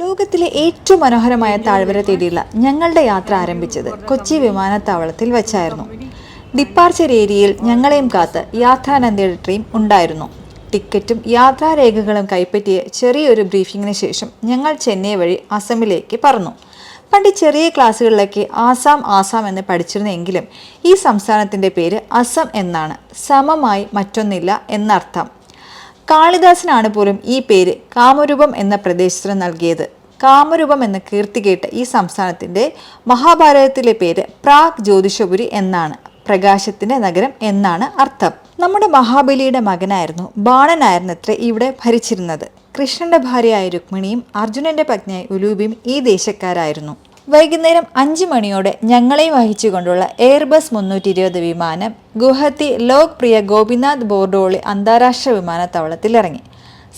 ലോകത്തിലെ ഏറ്റവും മനോഹരമായ താഴ്വര തേടിയുള്ള ഞങ്ങളുടെ യാത്ര ആരംഭിച്ചത് കൊച്ചി വിമാനത്താവളത്തിൽ വെച്ചായിരുന്നു. ഡിപ്പാർച്ചർ ഏരിയയിൽ ഞങ്ങളെയും കാത്ത് യാത്രാനന്ദയുടെ ട്രെയിൻ ഉണ്ടായിരുന്നു. ടിക്കറ്റും യാത്രാരേഖകളും കൈപ്പറ്റിയ ചെറിയൊരു ബ്രീഫിങ്ങിന് ശേഷം ഞങ്ങൾ ചെന്നൈ വഴി അസമിലേക്ക് പറന്നു. പണ്ട് ചെറിയ ക്ലാസ്സുകളിലൊക്കെ ആസാം ആസാം എന്ന് പഠിച്ചിരുന്നെങ്കിലും ഈ സംസ്ഥാനത്തിന്റെ പേര് അസം എന്നാണ്. സമമായി മറ്റൊന്നില്ല എന്നർത്ഥം. കാളിദാസനാണ് പോലും ഈ പേര് കാമരൂപം എന്ന പ്രദേശത്തിന് നൽകിയത്. കാമരൂപം എന്ന കീർത്തി കേട്ട ഈ സംസ്ഥാനത്തിന്റെ മഹാഭാരതത്തിലെ പേര് പ്രാഗ് ജ്യോതിഷപുരി എന്നാണ്. പ്രകാശത്തിന്റെ നഗരം എന്നാണ് അർത്ഥം. നമ്മുടെ മഹാബലിയുടെ മകനായിരുന്നു ബാണനായിരുന്നത്രേ ഇവിടെ ഭരിച്ചിരുന്നത്. കൃഷ്ണന്റെ ഭാര്യയായ രുക്മിണിയും അർജുനന്റെ പത്നിയായ ഉലൂബിയും ഈ ദേശക്കാരായിരുന്നു. വൈകുന്നേരം അഞ്ച് മണിയോടെ ഞങ്ങളെ വഹിച്ചുകൊണ്ടുള്ള എയർബസ് മുന്നൂറ്റി ഇരുപത് വിമാനം ഗുവാഹത്തി ലോക് പ്രിയ ഗോപിനാഥ് ബോർഡോളി അന്താരാഷ്ട്ര വിമാനത്താവളത്തിൽ ഇറങ്ങി.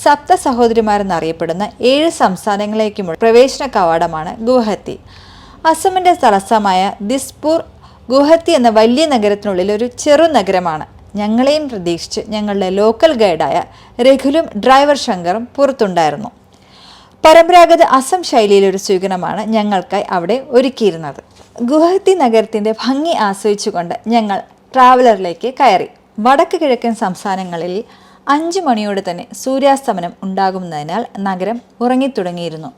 സപ്ത സഹോദരിമാരെന്നറിയപ്പെടുന്ന ഏഴ് സംസ്ഥാനങ്ങളിലേക്കുമുള്ള പ്രവേശന കവാടമാണ് ഗുവാഹത്തി. അസമിന്റെ തലസ്ഥാനമായ ദിസ്പൂർ ഗുവാഹത്തി എന്ന വലിയ നഗരത്തിനുള്ളിൽ ഒരു ചെറു നഗരമാണ്. ഞങ്ങളെയും പ്രതീക്ഷിച്ച് ഞങ്ങളുടെ ലോക്കൽ ഗൈഡായ രഘുലും ഡ്രൈവർ ശങ്കറും പുറത്തുണ്ടായിരുന്നു. പരമ്പരാഗത അസം ശൈലിയിലൊരു സ്വീകരണമാണ് ഞങ്ങൾക്കായി അവിടെ ഒരുക്കിയിരുന്നത്. ഗുവാഹത്തി നഗരത്തിന്റെ ഭംഗി ആസ്വദിച്ചുകൊണ്ട് ഞങ്ങൾ ട്രാവലറിലേക്ക് കയറി. വടക്ക് കിഴക്കൻ സംസ്ഥാനങ്ങളിൽ അഞ്ചു മണിയോടെ തന്നെ സൂര്യാസ്തമനം ഉണ്ടാകുന്നതിനാൽ നഗരം ഉറങ്ങിത്തുടങ്ങിയിരുന്നു.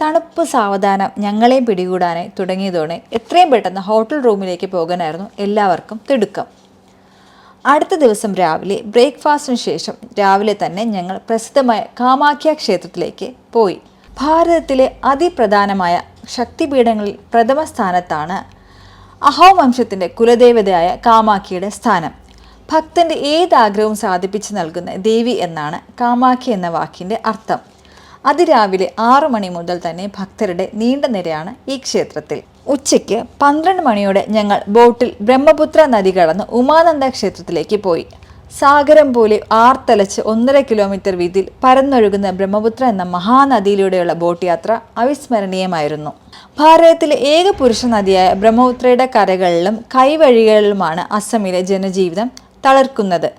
തണുപ്പ് സാവധാനം ഞങ്ങളെയും പിടികൂടാനായി തുടങ്ങിയതോടെ എത്രയും പെട്ടെന്ന് ഹോട്ടൽ റൂമിലേക്ക് പോകാനായിരുന്നു എല്ലാവർക്കും തിടുക്കം. അടുത്ത ദിവസം രാവിലെ ബ്രേക്ക്ഫാസ്റ്റിന് ശേഷം രാവിലെ തന്നെ ഞങ്ങൾ പ്രസിദ്ധമായ കാമാഖ്യ ക്ഷേത്രത്തിലേക്ക് പോയി. ഭാരതത്തിലെ അതിപ്രധാനമായ ശക്തിപീഠങ്ങളിൽ പ്രഥമ സ്ഥാനത്താണ് അഹോം വംശത്തിന്റെ കുലദേവതയായ കാമാഖിയുടെ സ്ഥാനം. ഭക്തന്റെ ഏത് ആഗ്രഹവും സാധിപ്പിച്ചു നൽകുന്ന ദേവി എന്നാണ് കാമാഖി എന്ന വാക്കിന്റെ അർത്ഥം. അതിരാവിലെ ആറു മണി മുതൽ തന്നെ ഭക്തരുടെ നീണ്ട നിരയാണ് ഈ ക്ഷേത്രത്തിൽ. ഉച്ചയ്ക്ക് പന്ത്രണ്ട് മണിയോടെ ഞങ്ങൾ ബോട്ടിൽ ബ്രഹ്മപുത്ര നദി കടന്ന് ഉമാനന്ദ ക്ഷേത്രത്തിലേക്ക് പോയി. സാഗരം പോലെ ആർത്തലച്ച് ഒന്നര കിലോമീറ്റർ വീതിൽ പരന്നൊഴുകുന്ന ബ്രഹ്മപുത്ര എന്ന മഹാനദിയിലൂടെയുള്ള ബോട്ട് യാത്ര അവിസ്മരണീയമായിരുന്നു. ഭാരതത്തിലെ ഏക പുരുഷ നദിയായ ബ്രഹ്മപുത്രയുടെ കരകളിലും കൈവഴികളിലുമാണ് അസമിലെ ജനജീവിതം തളർക്കുന്നത്.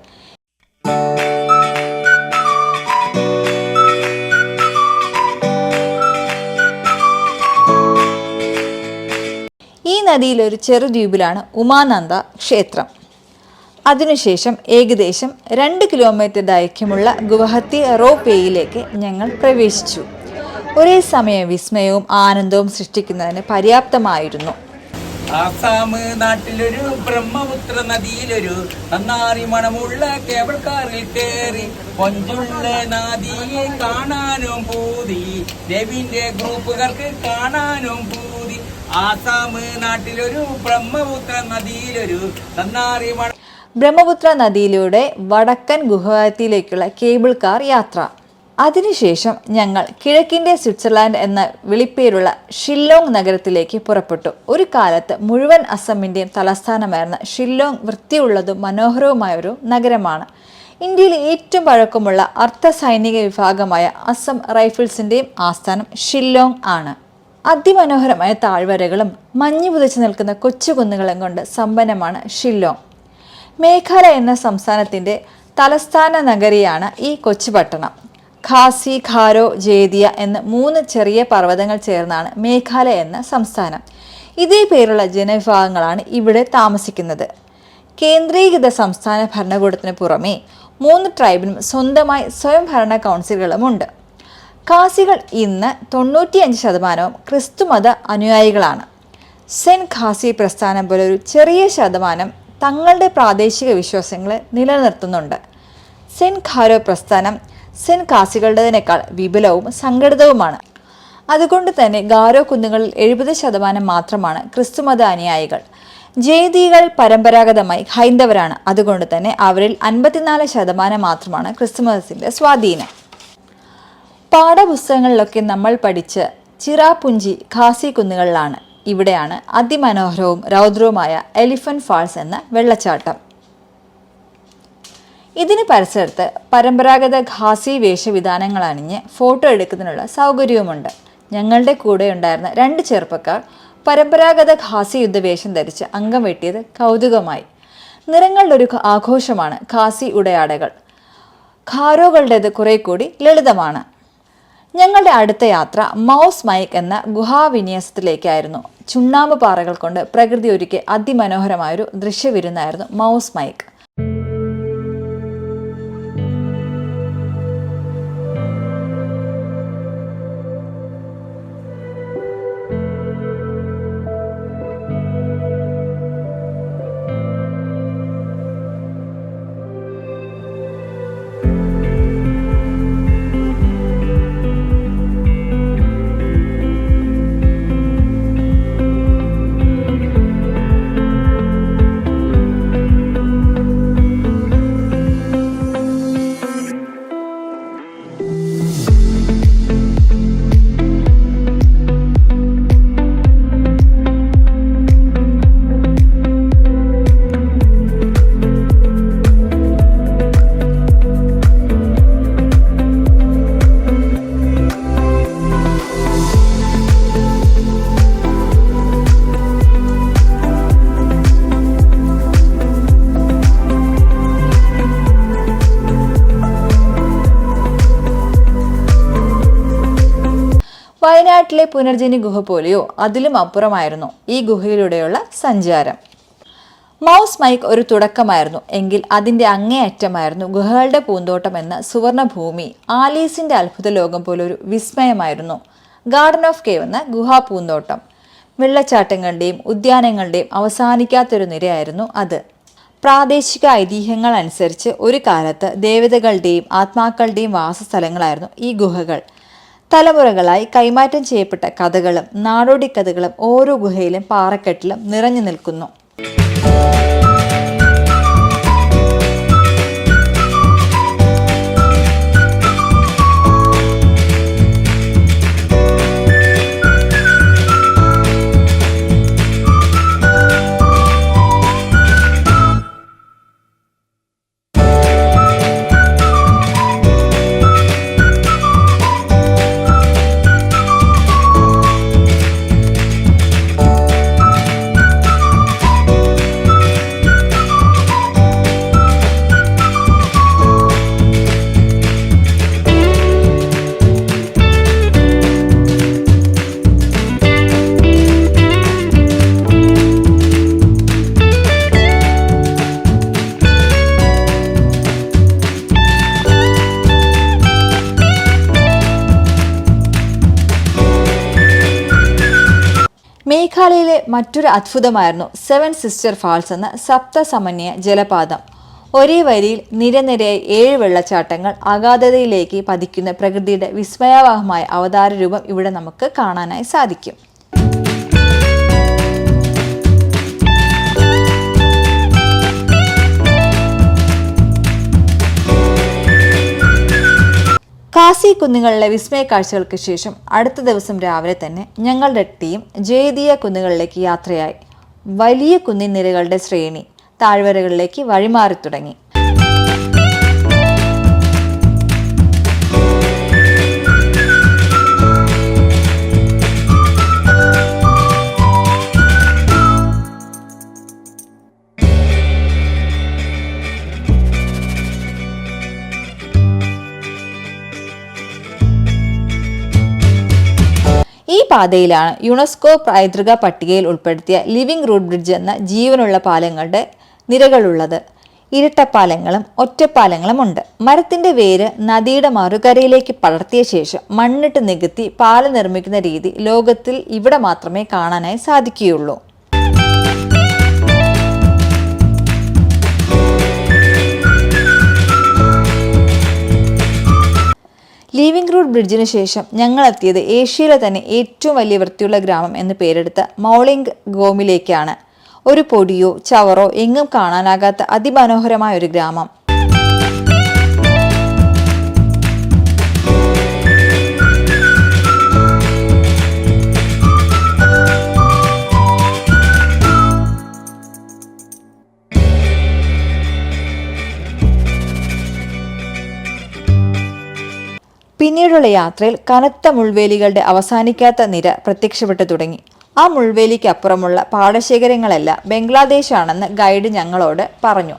ഒരു ചെറുദ്വീപിലാണ് ഉമാനന്ദ ക്ഷേത്രം. അതിനുശേഷം ഏകദേശം രണ്ട് കിലോമീറ്റർ ദൈർഘ്യമുള്ള ഗുവാഹത്തി റോപ്പേയിലേക്ക് ഞങ്ങൾ പ്രവേശിച്ചു. ഒരേ സമയം വിസ്മയവും ആനന്ദവും സൃഷ്ടിക്കുന്നതിന് പര്യാപ്തമായിരുന്നു. ആസാം നാട്ടിലൊരു ബ്രഹ്മപുത്ര നദിയിലൊരു നന്നാറി മണമുള്ള കേബിൾ കാറിൽ കയറി കൊഞ്ചുള്ള നദിയെ കാണാനും പൂതി. രവിന്റെ ഗ്രൂപ്പുകാർക്ക് കാണാനും പൂതി. നാട്ടിലൊരു ബ്രഹ്മപുത്ര നദിയിലൊരു ബ്രഹ്മപുത്ര നദിയിലൂടെ വടക്കൻ ഗുവാഹത്തിയിലേക്കുള്ള കേബിൾ കാർ യാത്ര. അതിനുശേഷം ഞങ്ങൾ കിഴക്കിന്റെ സ്വിറ്റ്സർലാൻഡ് എന്ന വിളിപ്പേരുള്ള ഷില്ലോങ് നഗരത്തിലേക്ക് പുറപ്പെട്ടു. ഒരു കാലത്ത് മുഴുവൻ അസമിന്റെയും തലസ്ഥാനമായിരുന്ന ഷില്ലോങ് വൃത്തിയുള്ളതും മനോഹരവുമായ ഒരു നഗരമാണ്. ഇന്ത്യയിൽ ഏറ്റവും പഴക്കമുള്ള അർദ്ധ സൈനിക വിഭാഗമായ അസം റൈഫിൾസിന്റെയും ആസ്ഥാനം ഷില്ലോങ് ആണ്. അതിമനോഹരമായ താഴ്വരകളും മഞ്ഞു പുതച്ചു നിൽക്കുന്ന കൊച്ചുകുന്നുകളും കൊണ്ട് സമ്പന്നമാണ് ഷില്ലോങ്. മേഘാലയ എന്ന സംസ്ഥാനത്തിന്റെ തലസ്ഥാന നഗരിയാണ് ഈ കൊച്ചു പട്ടണം ഖാസി ഖാരോ ജേദിയ എന്ന മൂന്ന് ചെറിയ പർവതങ്ങൾ ചേർന്നാണ് മേഘാലയ എന്ന സംസ്ഥാനം. ഇതേ പേരുള്ള ജനവിഭാഗങ്ങളാണ് ഇവിടെ താമസിക്കുന്നത്. കേന്ദ്രീകൃത സംസ്ഥാന ഭരണകൂടത്തിന് പുറമേ മൂന്ന് ട്രൈബിനും സ്വന്തമായി സ്വയംഭരണ കൗൺസിലുകളുമുണ്ട്. ഖാസികൾ ഇന്ന് തൊണ്ണൂറ്റിയഞ്ച് ശതമാനവും ക്രിസ്തുമത അനുയായികളാണ്. സെൻ ഖാസി പ്രസ്ഥാനം പോലെ ഒരു ചെറിയ ശതമാനം തങ്ങളുടെ പ്രാദേശിക വിശ്വാസങ്ങളെ നിലനിർത്തുന്നുണ്ട്. സെൻ ഖാരോ പ്രസ്ഥാനം സെൻ ഖാസികളുടേതിനേക്കാൾ വിപുലവും സംഘടിതവുമാണ്. അതുകൊണ്ട് തന്നെ ഗാരോ കുന്നുകളിൽ എഴുപത് ശതമാനം മാത്രമാണ് ക്രിസ്തുമത അനുയായികൾ. ജയതികൾ പരമ്പരാഗതമായി ഹൈന്ദവരാണ്. അതുകൊണ്ട് തന്നെ അവരിൽ അൻപത്തിനാല് ശതമാനം മാത്രമാണ് ക്രിസ്തുമതത്തിന്റെ സ്വാധീനം. പാഠപുസ്തകങ്ങളിലൊക്കെ നമ്മൾ പഠിച്ച് ചിറാപുഞ്ചി ഖാസി കുന്നുകളിലാണ്. ഇവിടെയാണ് അതിമനോഹരവും രൗദ്രവുമായ എലിഫന്റ് ഫാൾസ് എന്ന വെള്ളച്ചാട്ടം. ഇതിന് പരിസരത്ത് പരമ്പരാഗത ഖാസി വേഷവിധാനങ്ങൾ അണിഞ്ഞ് ഫോട്ടോ എടുക്കുന്നതിനുള്ള സൗകര്യവുമുണ്ട്. ഞങ്ങളുടെ കൂടെ ഉണ്ടായിരുന്ന രണ്ട് ചെറുപ്പക്കാർ പരമ്പരാഗത ഖാസി യുദ്ധവേഷം ധരിച്ച് അംഗം വെട്ടിയത് കൗതുകമായി. നിറങ്ങളുടെ ഒരു ആഘോഷമാണ് ഖാസി ഉടയാടകൾ. ഖാരോകളുടേത് കുറെ കൂടി ലളിതമാണ്. ഞങ്ങളുടെ അടുത്ത യാത്ര മൗസ് മൈക്ക് എന്ന ഗുഹാവിന്യാസത്തിലേക്കായിരുന്നു ചുണ്ണാമ്പ് പാറകൾ കൊണ്ട് പ്രകൃതി ഒരുക്കിയ അതിമനോഹരമായൊരു ദൃശ്യവിരുന്നായിരുന്നു മൗസ് മൈക്ക്. വയനാട്ടിലെ പുനർജനി ഗുഹ പോലെയോ അതിലും അപ്പുറമായിരുന്നു ഈ ഗുഹയിലൂടെയുള്ള സഞ്ചാരം. മൗസ് മൈക്ക് ഒരു തുടക്കമായിരുന്നു. എങ്കിൽ അതിന്റെ അങ്ങേയറ്റമായിരുന്നു ഗുഹകളുടെ പൂന്തോട്ടം എന്ന സുവർണഭൂമി. ആലീസിന്റെ അത്ഭുത ലോകം ഒരു വിസ്മയമായിരുന്നു. ഗാർഡൻ ഓഫ് കേവ് എന്ന ഗുഹാ പൂന്തോട്ടം. വെള്ളച്ചാട്ടങ്ങളുടെയും ഉദ്യാനങ്ങളുടെയും അവസാനിക്കാത്തൊരു നിരയായിരുന്നു അത്. പ്രാദേശിക ഐതിഹ്യങ്ങൾ അനുസരിച്ച് ഒരു കാലത്ത് ദേവതകളുടെയും ആത്മാക്കളുടെയും വാസസ്ഥലങ്ങളായിരുന്നു ഈ ഗുഹകൾ. തലമുറകളായി കൈമാറ്റം ചെയ്യപ്പെട്ട കഥകളും നാടോടി കഥകളും ഓരോ ഗുഹയിലും പാറക്കെട്ടിലും നിറഞ്ഞു നിൽക്കുന്നു. മറ്റൊരു അത്ഭുതമായിരുന്നു സെവൻ സിസ്റ്റർ ഫാൾസ് എന്ന സപ്തസമന്വയ ജലപാതം. ഒരേ വരിയിൽ നിരനിരയായി ഏഴ് വെള്ളച്ചാട്ടങ്ങൾ അഗാധതയിലേക്ക് പതിക്കുന്ന പ്രകൃതിയുടെ വിസ്മയാവഹമായ അവതാര രൂപം ഇവിടെ നമുക്ക് കാണാനായി സാധിക്കും. കാസി കുന്നുകളിലെ വിസ്മയ കാഴ്ചകൾക്ക് ശേഷം അടുത്ത ദിവസം രാവിലെ തന്നെ ഞങ്ങളുടെ ടീം ജേദിയ കുന്നുകളിലേക്ക് യാത്രയായി. വലിയ കുന്നിൻ നിരകളുടെ ശ്രേണി താഴ്വരകളിലേക്ക് വഴിമാറി തുടങ്ങി. പാതയിലാണ് യുനെസ്കോ പൈതൃക പട്ടികയിൽ ഉൾപ്പെടുത്തിയ ലിവിംഗ് റൂട്ട് ബ്രിഡ്ജ് എന്ന ജീവനുള്ള പാലങ്ങളുടെ നിരകളുള്ളത്. ഇരട്ടപ്പാലങ്ങളും ഒറ്റപ്പാലങ്ങളും ഉണ്ട്. മരത്തിന്റെ വേര് നദിയുടെ മറുകരയിലേക്ക് പടർത്തിയ ശേഷം മണ്ണിട്ട് നികത്തി പാലം നിർമ്മിക്കുന്ന രീതി ലോകത്തിൽ ഇവിടെ മാത്രമേ കാണാനായി സാധിക്കുകയുള്ളൂ. ലീവിംഗ് റോഡ് ബ്രിഡ്ജിന് ശേഷം ഞങ്ങൾ എത്തിയത് ഏഷ്യയിലെ തന്നെ ഏറ്റവും വലിയ വൃത്തിയുള്ള ഗ്രാമം എന്ന് പേരെടുത്ത മൗളിംഗ് ഗോമിലേക്കാണ് ഒരു പൊടിയോ ചവറോ എങ്ങും കാണാനാകാത്ത അതിമനോഹരമായ ഒരു ഗ്രാമം. പിന്നീടുള്ള യാത്രയിൽ കനത്ത മുൾവേലികളുടെ അവസാനിക്കാത്ത നിര പ്രത്യക്ഷപ്പെട്ടു തുടങ്ങി. ആ മുൾവേലിക്ക് അപ്പുറമുള്ള പാടശേഖരങ്ങളെല്ലാം ബംഗ്ലാദേശാണെന്ന് ഗൈഡ് ഞങ്ങളോട് പറഞ്ഞു.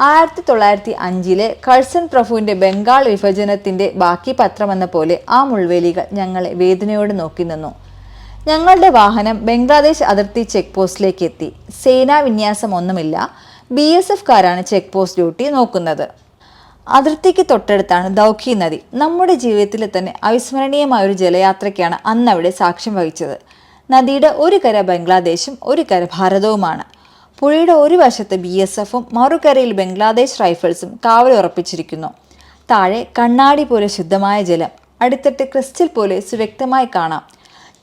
ആയിരത്തി തൊള്ളായിരത്തി അഞ്ചിലെ കഴ്സൺ പ്രഭുവിന്റെ ബംഗാൾ വിഭജനത്തിന്റെ ബാക്കി പത്രമെന്ന പോലെ ആ മുൾവേലികൾ ഞങ്ങളെ വേദനയോട് നോക്കി നിന്നു. ഞങ്ങളുടെ വാഹനം ബംഗ്ലാദേശ് അതിർത്തി ചെക്ക് പോസ്റ്റിലേക്ക് എത്തി സേനാ വിന്യാസം ഒന്നുമില്ല. ബി എസ് എഫ്കാരാണ് ചെക്ക് പോസ്റ്റ് ഡ്യൂട്ടി നോക്കുന്നത്. അതിർത്തിക്ക് തൊട്ടടുത്താണ് ദൗഖി നദി. നമ്മുടെ ജീവിതത്തിലെ തന്നെ അവിസ്മരണീയമായ ഒരു ജലയാത്രയ്ക്കാണ് അന്നവിടെ സാക്ഷ്യം വഹിച്ചത്. നദിയുടെ ഒരു കര ബംഗ്ലാദേശും ഒരു കര ഭാരതവുമാണ്. പുഴയുടെ ഒരു വശത്ത് ബി എസ് എഫും മറുകരയിൽ ബംഗ്ലാദേശ് റൈഫിൾസും കാവലുറപ്പിച്ചിരിക്കുന്നു താഴെ കണ്ണാടി പോലെ ശുദ്ധമായ ജലം അടിത്തട്ട് ക്രിസ്റ്റൽ പോലെ സുവ്യക്തമായി കാണാം.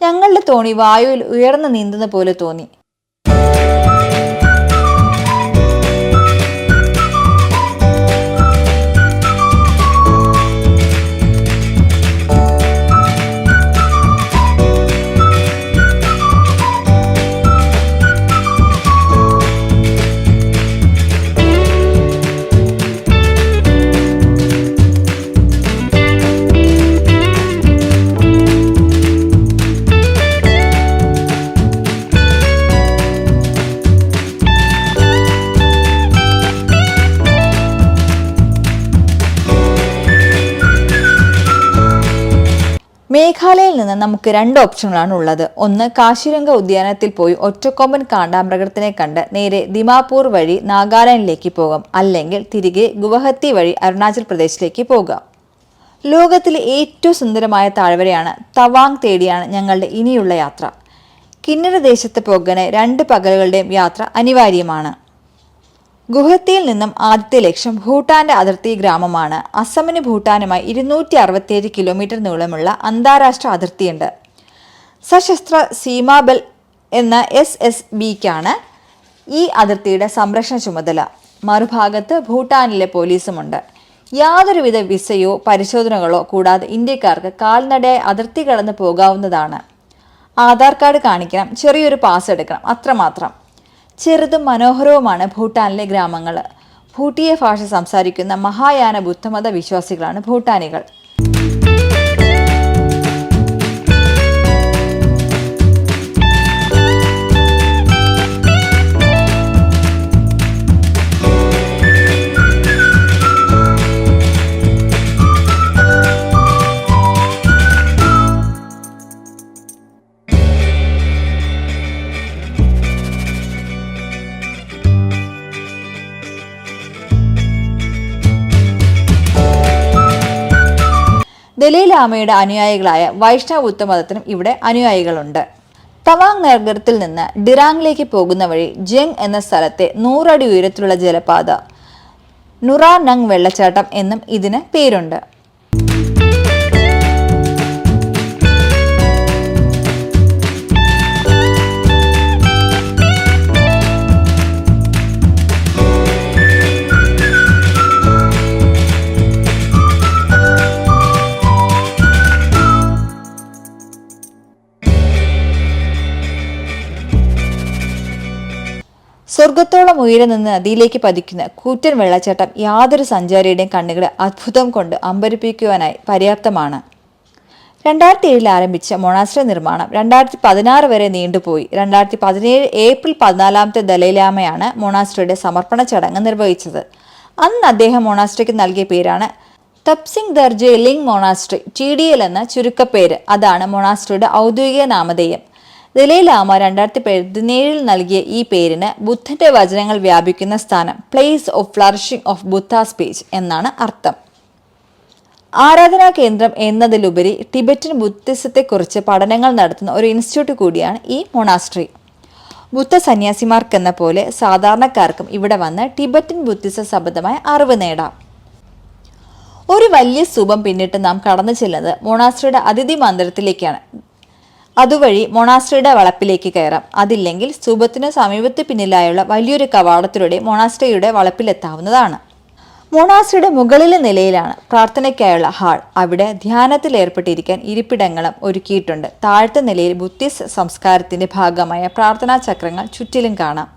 ഞങ്ങളുടെ തോണി വായുവിൽ ഉയർന്നു നീന്തുന്ന പോലെ തോന്നി. മേഘാലയയിൽ നിന്ന് നമുക്ക് രണ്ട് ഓപ്ഷനുകളാണ് ഉള്ളത്. ഒന്ന് കാശിരംഗ ഉദ്യാനത്തിൽ പോയി ഒറ്റക്കൊമ്പൻ കാണ്ടാമൃഗത്തിനെ കണ്ട് നേരെ ദിമാപൂർ വഴി നാഗാലാൻഡിലേക്ക് പോകാം. അല്ലെങ്കിൽ തിരികെ ഗുവാഹത്തി വഴി അരുണാചൽ പ്രദേശിലേക്ക് പോകാം. ലോകത്തിലെ ഏറ്റവും സുന്ദരമായ താഴ്വരയാണ് തവാങ് തേടിയാണ് ഞങ്ങളുടെ ഇനിയുള്ള യാത്ര. കിന്നര ദേശത്ത് പോകാൻ രണ്ട് പകലുകളുടെയും യാത്ര അനിവാര്യമാണ്. ഗുഹത്തിയിൽ നിന്നും ആദ്യത്തെ ലക്ഷ്യം ഭൂട്ടാന്റെ അതിർത്തി ഗ്രാമമാണ്. അസമിന് ഭൂട്ടാനുമായി ഇരുന്നൂറ്റി അറുപത്തിയേഴ് കിലോമീറ്റർ നീളമുള്ള അന്താരാഷ്ട്ര അതിർത്തിയുണ്ട്. സശസ്ത്ര സീമാബൽ എന്ന എസ് എസ് ബിക്കാണ് ഈ അതിർത്തിയുടെ സംരക്ഷണ ചുമതല. മറുഭാഗത്ത് ഭൂട്ടാനിലെ പോലീസുമുണ്ട്. യാതൊരുവിധ വിസയോ പരിശോധനകളോ കൂടാതെ ഇന്ത്യക്കാർക്ക് കാൽനടയായി അതിർത്തി കടന്നു പോകാവുന്നതാണ്. ആധാർ കാർഡ് കാണിക്കണം ചെറിയൊരു പാസ് എടുക്കണം അത്രമാത്രം. ചെറുതും മനോഹരവുമാണ് ഭൂട്ടാനിലെ ഗ്രാമങ്ങൾ. ഭൂട്ടിയ ഭാഷ സംസാരിക്കുന്ന മഹായാന ബുദ്ധമത വിശ്വാസികളാണ് ഭൂട്ടാനികൾ. ദലൈലാമയുടെ അനുയായികളായ വൈഷ്ണവ ബുദ്ധമതത്തിനും ഇവിടെ അനുയായികളുണ്ട്. തവാങ് നഗരത്തിൽ നിന്ന് ഡിറാങ്ങിലേക്ക് പോകുന്ന വഴി ജെങ് എന്ന സ്ഥലത്തെ നൂറടി ഉയരത്തിലുള്ള ജലപാത നുറാ നങ് വെള്ളച്ചാട്ടം എന്നും ഇതിന് പേരുണ്ട്. സ്വർഗത്തോളം ഉയരെ നിന്ന് നദിയിലേക്ക് പതിക്കുന്ന കൂറ്റൻ വെള്ളച്ചാട്ടം യാതൊരു സഞ്ചാരിയുടെയും കണ്ണുകളെ അത്ഭുതം കൊണ്ട് അമ്പരിപ്പിക്കുവാനായി പര്യാപ്തമാണ്. രണ്ടായിരത്തി ഏഴിൽ ആരംഭിച്ച മൊണാശ്ര നിർമ്മാണം രണ്ടായിരത്തി പതിനാറ് വരെ നീണ്ടുപോയി. രണ്ടായിരത്തി പതിനേഴ് ഏപ്രിൽ പതിനാലാമത്തെ ദലൈലാമയാണ് മൊണാശ്രയുടെ സമർപ്പണ ചടങ്ങ് നിർവഹിച്ചത്. അന്ന് അദ്ദേഹം മൊണാശ്രയ്ക്ക് നൽകിയ പേരാണ് Thupsung Dhargye Ling monastery T D L എന്ന ചുരുക്കപ്പേര്. അതാണ് മൊണാസ്ട്രിയുടെ ഔദ്യോഗിക നാമധേയം. ദലൈലാമ രണ്ടായിരത്തി പതിനേഴിൽ നൽകിയ ഈ പേരിന് ബുദ്ധന്റെ വചനങ്ങൾ വ്യാപിക്കുന്ന സ്ഥാനം place of flourishing of Buddha speech എന്നാണ് അർത്ഥം. ആരാധനാ കേന്ദ്രം എന്നതിലുപരി ടിബറ്റൻ ബുദ്ധിസത്തെക്കുറിച്ച് പഠനങ്ങൾ നടത്തുന്ന ഒരു ഇൻസ്റ്റിറ്റ്യൂട്ട് കൂടിയാണ് ഈ മൊണാസ്ട്രി ബുദ്ധ സന്യാസിമാർക്കെന്ന പോലെ സാധാരണക്കാർക്കും ഇവിടെ വന്ന് ടിബറ്റൻ ബുദ്ധിസ സംബന്ധമായ അറിവ് നേടാം. ഒരു വലിയ സ്തൂപം പിന്നിട്ട് നാം കടന്നു ചെല്ലുന്നത് മൊണാസ്ട്രിയുടെ അതിഥി മന്ദിരത്തിലേക്കാണ്. അതുവഴി മൊണാസ്ട്രിയുടെ വളപ്പിലേക്ക് കയറാം. അതില്ലെങ്കിൽ സ്തൂപത്തിന് സമീപത്ത് പിന്നിലായുള്ള വലിയൊരു കവാടത്തിലൂടെ മൊണാസ്ട്രിയുടെ വളപ്പിലെത്താവുന്നതാണ്. മൊണാസ്ട്രിയുടെ മുകളിലെ നിലയിലാണ് പ്രാർത്ഥനയ്ക്കായുള്ള ഹാൾ. അവിടെ ധ്യാനത്തിൽ ഏർപ്പെട്ടിരിക്കാൻ ഇരിപ്പിടങ്ങളും ഒരുക്കിയിട്ടുണ്ട്. താഴത്തെ നിലയിൽ ബുദ്ധിസ്റ്റ് സംസ്കാരത്തിന്റെ ഭാഗമായ പ്രാർത്ഥനാ ചക്രങ്ങൾ ചുറ്റിലും കാണാം.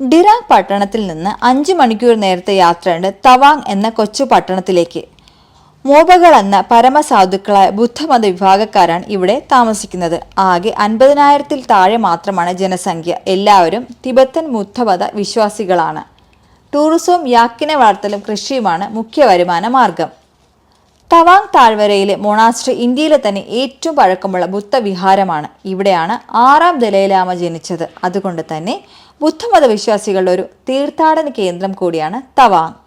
ഡിറാങ് പട്ടണത്തിൽ നിന്ന് അഞ്ച് മണിക്കൂർ നേരത്തെ യാത്രയുണ്ട് തവാങ് എന്ന കൊച്ചു പട്ടണത്തിലേക്ക്. മോബകൾ എന്ന പരമസാധുക്കളായ ബുദ്ധമത വിഭാഗക്കാരാണ് ഇവിടെ താമസിക്കുന്നത്. ആകെ അൻപതിനായിരത്തിൽ താഴെ മാത്രമാണ് ജനസംഖ്യ. എല്ലാവരും തിബത്തൻ ബുദ്ധമത വിശ്വാസികളാണ്. ടൂറിസവും യാക്കിനെ വളർത്തലും കൃഷിയുമാണ് മുഖ്യ വരുമാന മാർഗം. തവാങ് താഴ്വരയിലെ മൊണാസ്ട്രി ഇന്ത്യയിലെ തന്നെ ഏറ്റവും പഴക്കമുള്ള ബുദ്ധവിഹാരമാണ്. ഇവിടെയാണ് ആറാം ദലൈലാമ ജനിച്ചത്. അതുകൊണ്ട് തന്നെ ബുദ്ധമത വിശ്വാസികളുടെ ഒരു തീർത്ഥാടന കേന്ദ്രം കൂടിയാണ് തവാങ്.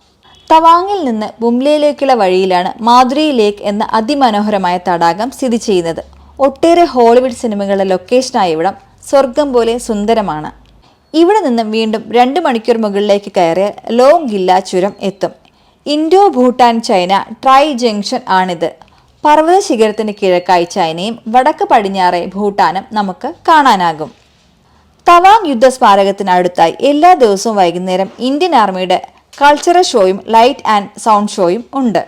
തവാങ്ങിൽ നിന്ന് ബുംലയിലേക്കുള്ള വഴിയിലാണ് മാധുരി ലേക്ക് എന്ന അതിമനോഹരമായ തടാകം സ്ഥിതി ചെയ്യുന്നത്. ഒട്ടേറെ ഹോളിവുഡ് സിനിമകളുടെ ലൊക്കേഷനായ ഇവിടം സ്വർഗം പോലെ സുന്ദരമാണ്. ഇവിടെ നിന്ന് വീണ്ടും രണ്ട് മണിക്കൂർ മുകളിലേക്ക് കയറിയ ലോങ് ഗില്ല ചുരം എത്തും. Indo Bhutan China tri junction ആണിത്. പർവത ശിഖരത്തിന് കിഴക്കായി ചൈനയും വടക്ക് പടിഞ്ഞാറെ ഭൂട്ടാനും നമുക്ക് കാണാനാകും. തവാങ് യുദ്ധ സ്മാരകത്തിനടുത്തായി എല്ലാ ദിവസവും വൈകുന്നേരം ഇന്ത്യൻ ആർമിയുടെ കൾച്ചറൽ ഷോയും ലൈറ്റ് ആൻഡ് സൗണ്ട് ഷോയും ഉണ്ട്.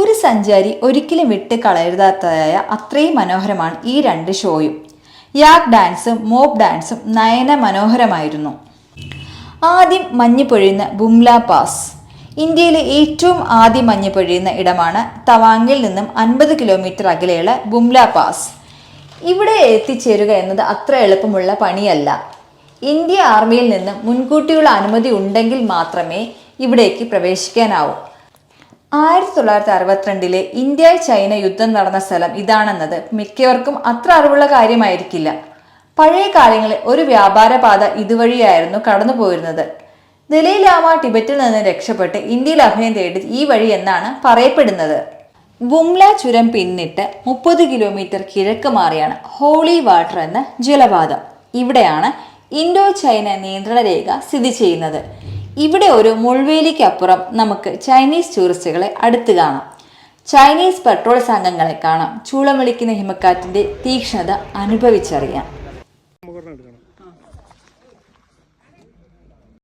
ഒരു സഞ്ചാരി ഒരിക്കലും വിട്ട് കളയരുതാത്തതായ അത്രയും മനോഹരമാണ് ഈ രണ്ട് ഷോയും യാക് ഡാൻസും മോപ്പ് ഡാൻസും നയന മനോഹരമായിരുന്നു. ആദ്യം മഞ്ഞ് പൊഴിയുന്ന ബുംല പാസ്. ഇന്ത്യയിലെ ഏറ്റവും ആദ്യം മഞ്ഞ് പൊഴിയുന്ന ഇടമാണ് തവാങ്ങിൽ നിന്നും അൻപത് കിലോമീറ്റർ അകലെയുള്ള ബുംല പാസ്. ഇവിടെ എത്തിച്ചേരുക എന്നത് അത്ര എളുപ്പമുള്ള പണിയല്ല. ഇന്ത്യ ആർമിയിൽ നിന്ന് മുൻകൂട്ടിയുള്ള അനുമതി ഉണ്ടെങ്കിൽ മാത്രമേ ഇവിടേക്ക് പ്രവേശിക്കാനാവൂ. ആയിരത്തി തൊള്ളായിരത്തി അറുപത്തിരണ്ടിലെ ഇന്ത്യ ചൈന യുദ്ധം നടന്ന സ്ഥലം ഇതാണെന്നത് മിക്കവർക്കും അത്ര അറിവുള്ള കാര്യമായിരിക്കില്ല. പഴയ കാലങ്ങളിൽ ഒരു വ്യാപാര പാത ഇതുവഴിയായിരുന്നു കടന്നു പോയിരുന്നത് ദലൈലാമ ടിബറ്റിൽ നിന്ന് രക്ഷപ്പെട്ട് ഇന്ത്യയിൽ അഭയം തേടി ഈ വഴി എന്നാണ് പറയപ്പെടുന്നത്. ബുംല ചുരം പിന്നിട്ട് മുപ്പത് കിലോമീറ്റർ കിഴക്ക് മാറിയാണ് ഹോളി വാട്ടർ എന്ന ജലപാതം. ഇവിടെയാണ് ഇൻഡോ ചൈന നിയന്ത്രണ രേഖ സ്ഥിതി ചെയ്യുന്നത്. ഇവിടെ ഒരു മുൾവേലിക്കപ്പുറം നമുക്ക് ചൈനീസ് ടൂറിസ്റ്റുകളെ അടുത്ത് കാണാം. ചൈനീസ് പെട്രോൾ സംഘങ്ങളെ കാണാം. ചൂളം വിളിക്കുന്ന തീക്ഷ്ണത അനുഭവിച്ചറിയാം.